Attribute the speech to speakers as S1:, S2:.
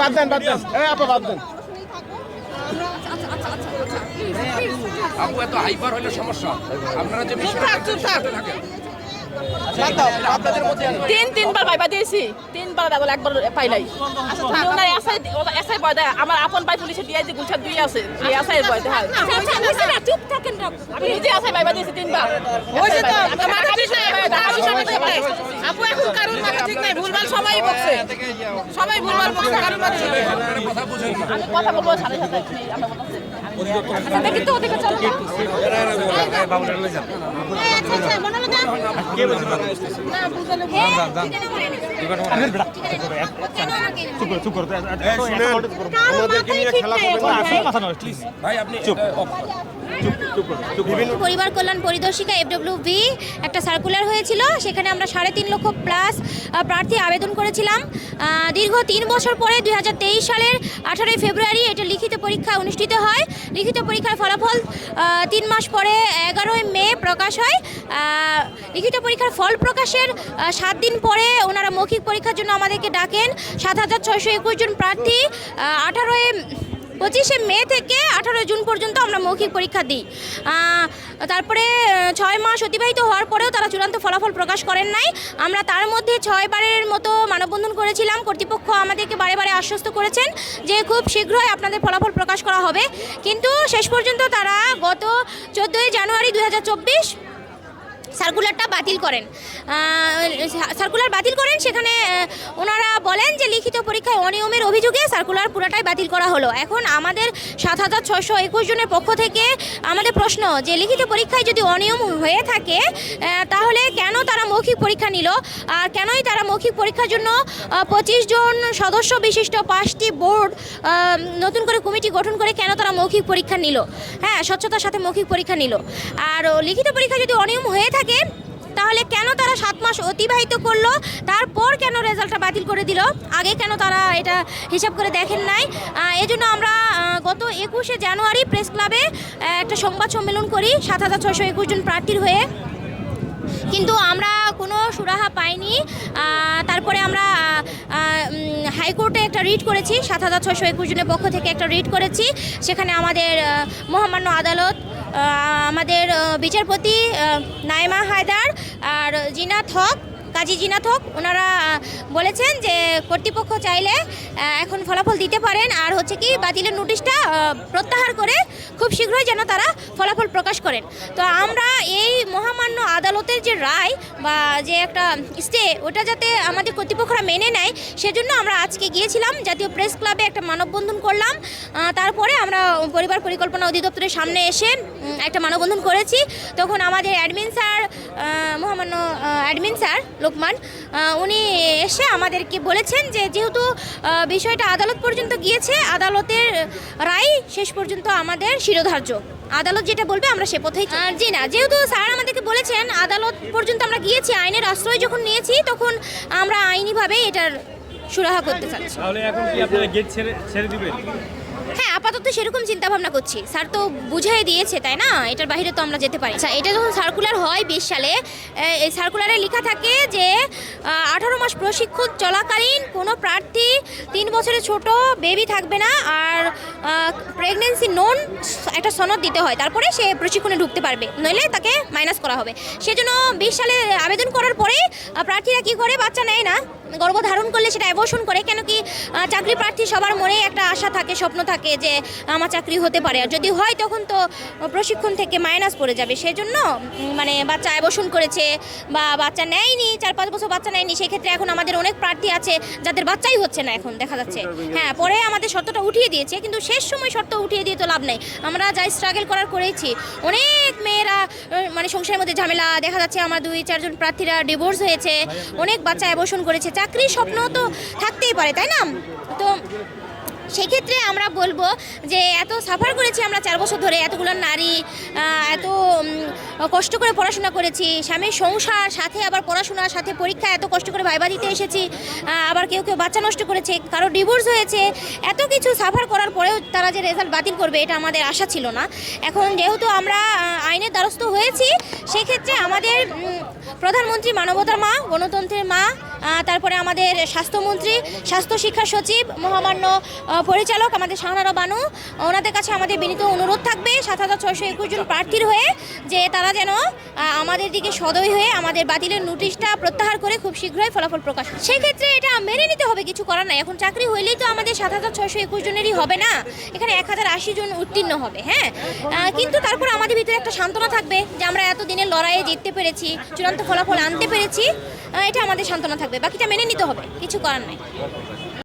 S1: বাদ দেন বাদ দেন আপা বাদ দেন
S2: আপু এত হাইপার হলে সমস্যা আপনারা যে বিষয়টা থাকেন
S3: তিন তিনবার বাইবা দিয়েছি। তিনবার বেগল একবার পাই নাই। এসআই ওনার বয় দেয় আমার আপন ভাই পুলিশে দিয়ে যে গুলশান দুই আছে এই এসআই বয় দেয়
S4: চুপ থাকেন
S3: আমি নিজে এসআই বাইবা দিয়েছি তিনবার
S5: আপু এখন কারণ মাথা ঠিক নাই ভুলভাল সবাই বকছে। সবাই ভুলভাল বকছে কারণ মাথা ঠিক নাই।
S2: কথা
S3: আমি কথা বলব সাথে সাথে আমরা বলতেছি কিন্তু ওদিকে চলো
S1: আমাদেরকে
S4: পরিবার কল্যাণ পরিদর্শিকা এফডব্লিউবি একটা সার্কুলার হয়েছিল, সেখানে আমরা সাড়ে তিন লক্ষ প্লাস প্রার্থী আবেদন করেছিলাম। দীর্ঘ তিন বছর পরে দুই হাজার তেইশ সালের আঠারোই ফেব্রুয়ারি এটা লিখিত পরীক্ষা অনুষ্ঠিত হয়। লিখিত পরীক্ষার ফলাফল তিন মাস পরে এগারোই মে প্রকাশ হয়। লিখিত পরীক্ষার ফল প্রকাশের সাত দিন পরে ওনারা মৌখিক পরীক্ষার জন্য আমাদেরকে ডাকেন। সাত হাজার ছয়শো একুশ জন প্রার্থী আঠারোই পঁচিশে মে থেকে আঠারো জুন পর্যন্ত আমরা মৌখিক পরীক্ষা দিই। তারপরে ছয় মাস অতিবাহিত হওয়ার পরেও তারা চূড়ান্ত ফলাফল প্রকাশ করেন নাই। আমরা তার মধ্যে ছয় বারের মতো মানববন্ধন করেছিলাম। কর্তৃপক্ষ আমাদেরকে বারে বারে আশ্বস্ত করেছেন যে খুব শীঘ্রই আপনাদের ফলাফল প্রকাশ করা হবে। কিন্তু শেষ পর্যন্ত তারা গত চোদ্দোই জানুয়ারি দু হাজার চব্বিশ সার্কুলারটা বাতিল করেন। সার্কুলার বাতিল করেন, সেখানে ওনারা বলেন যে লিখিত পরীক্ষায় অনিয়মের অভিযোগে সার্কুলার পুরাটাই বাতিল করা হলো। এখন আমাদের সাত হাজার ছশো একুশ জনের পক্ষ থেকে আমাদের প্রশ্ন যে লিখিত পরীক্ষায় যদি অনিয়ম হয়ে থাকে তাহলে কেন তারা মৌখিক পরীক্ষা নিল? আর কেনই তারা মৌখিক পরীক্ষার জন্য পঁচিশ জন সদস্য বিশিষ্ট পাঁচটি বোর্ড নতুন করে কমিটি গঠন করে কেন তারা মৌখিক পরীক্ষা নিল? হ্যাঁ স্বচ্ছতার সাথে মৌখিক পরীক্ষা নিল। আর লিখিত পরীক্ষা যদি অনিয়ম হয়ে থাকে তাহলে কেন তারা সাত মাস অতিবাহিত করল? তারপর কেন রেজাল্টটা বাতিল করে দিল? আগে কেন তারা এটা হিসাব করে দেখেন নাই। এজন্য আমরা গত একুশে জানুয়ারি প্রেস ক্লাবে একটা সংবাদ সম্মেলন করি, সাত হাজার ছয়শো একুশ জন প্রার্থীর হয়ে। কিন্তু আমরা কোনো সুরাহা পাইনি। তারপরে আমরা হাইকোর্টে একটা রিট করেছি, সাত হাজার ছয়শো একুশ জনের পক্ষ থেকে একটা রিট করেছি। সেখানে আমাদের মহামান্য আদালত আমাদের বিচারপতি নাইমা হায়দার আর জিনাত হক কাজী জিনাত হক ওনারা বলেছেন যে কর্তৃপক্ষ চাইলে এখন ফলাফল দিতে পারেন। আর হচ্ছে কি, বাতিলের নোটিশটা প্রত্যাহার করে খুব শীঘ্রই যেন তারা ফলাফল প্রকাশ করেন। তো আমরা এই মহামান্য আদালতের যে রায় বা যে একটা স্টে ওটা যাতে আমাদের কর্তৃপক্ষরা মেনে নেয়, সেজন্য আমরা আজকে গিয়েছিলাম, জাতীয় প্রেস ক্লাবে একটা মানববন্ধন করলাম। তারপরে আমরা পরিবার পরিকল্পনা অধিদপ্তরের সামনে এসে একটা মানববন্ধন করেছি। তখন আমাদের অ্যাডমিন স্যার মহামান্য অ্যাডমিন স্যার লোকমান উনি এসে আমাদেরকে বলেছেন যে যেহেতু বিষয়টা আদালত পর্যন্ত গিয়েছে, আদালতের রায় শেষ পর্যন্ত আমাদের শিরোধার্য। আদালত যেটা বলবে আমরা সে পথেই আর জি না যেহেতু স্যার আমাদেরকে বলেছেন আদালত পর্যন্ত আমরা গিয়েছি আইনের আশ্রয় যখন নিয়েছি তখন আমরা আইনিভাবে এটার সুরাহা করতে চাচ্ছি।
S6: তাহলে এখন কি আপনারা গেট ছেড়ে ছেড়ে দিবেন?
S4: হ্যাঁ আপাতত সেরকম চিন্তা ভাবনা করছি। স্যার তো বুঝাই দিয়েছে, তাই না? এটার বাইরে তো আমরা যেতে পারি। আচ্ছা এটা যখন সার্কুলার হয় বিশ সালে এই সার্কুলারে লেখা থাকে যে আঠারো মাস প্রশিক্ষণ চলাকালীন কোনো প্রার্থী তিন বছরের ছোট বেবি থাকবে না আর প্রেগনেন্সি নোন একটা সনদ দিতে হয়। তারপরে সে প্রশিক্ষণে ঢুকতে পারবে। নইলে তাকে মাইনাস করা হবে। সেজন্য বিশ সালে আবেদন করার পরেই প্রার্থীরা কি করে? বাচ্চা নেয় না। গর্ভ ধারণ করলে সেটা অ্যাবর্শন করে কেন কি চাকরি প্রার্থী সবার মনে একটা আশা থাকে, স্বপ্ন থাকে যে আমার চাকরি হতে পারে। আর যদি হয় তখন তো প্রশিক্ষণ থেকে মাইনাস পড়ে যাবে। সেজন্য মানে বাচ্চা অ্যাবর্শন করেছে বা বাচ্চা নেয়নি, চার পাঁচ বছর বাচ্চা নেয়নি, সেক্ষেত্রে এখন আমাদের অনেক প্রার্থী আছে যাদের বাচ্চাই হচ্ছে না এখন, দেখা যাচ্ছে। হ্যাঁ পরে আমাদের শর্তটা উঠিয়ে দিয়েছে, কিন্তু শেষ সময় শর্ত উঠিয়ে দিয়ে তো লাভ নেই। আমরা যাই স্ট্রাগল করার করেছি, অনেক মেয়েরা মানে সংসারের মধ্যে ঝামেলা, দেখা যাচ্ছে আমার দুই, চারজন প্রার্থীরা ডিভোর্স হয়েছে, অনেক বাচ্চা অ্যাবর্শন করেছে চাকরির স্বপ্ন তো থাকতেই পারে, তাই না? তো সেক্ষেত্রে আমরা বলব যে এত সাফার করেছি আমরা চার বছর ধরে, এতগুলো নারী এত কষ্ট করে পড়াশোনা করেছি, স্বামীর সংসার, সাথে আবার পড়াশোনার সাথে পরীক্ষা, এত কষ্ট করে ভাইবা দিতে এসেছি আবার কেউ কেউ বাচ্চা নষ্ট করেছে, কারও ডিভোর্স হয়েছে, এত কিছু সাফার করার পরেও তারা যে রেজাল্ট বাতিল করবে, এটা আমাদের আশা ছিল না। এখন যেহেতু আমরা আইনের দ্বারস্থ হয়েছি, সেক্ষেত্রে আমাদের প্রধানমন্ত্রী মানবতার মা, গণতন্ত্রের মা তারপরে আমাদের স্বাস্থ্যমন্ত্রী স্বাস্থ্য শিক্ষা সচিব, মহামান্য পরিচালক আমাদের শাহনারা বানু, ওনাদের কাছে আমাদের বিনীত অনুরোধ থাকবে সাত হাজার ছয়শো একুশ জন প্রার্থীর হয়ে, যে তারা যেন আমাদের দিকে সদয় হয়ে আমাদের বাতিলের নোটিশটা প্রত্যাহার করে খুব শীঘ্রই ফলাফল প্রকাশ করবে। সেই ক্ষেত্রে এটা মেনে নিতে হবে, কিছু করার নাই। এখন চাকরি হইলেই তো আমাদের সাত হাজার ছয়শো একুশ জনেরই হবে না। এখানে এক হাজার আশি জন উত্তীর্ণ হবে হ্যাঁ? কিন্তু তারপর আমাদের ভিতরে একটা সান্ত্বনা থাকবে যে আমরা এত দিনের লড়াইয়ে জিততে পেরেছি, চূড়ান্ত ফলাফল আনতে পেরেছি। এটা আমাদের সান্ত্বনা থাকবে। বাকিটা মেনে নিতে হবে কিছু করার নাই।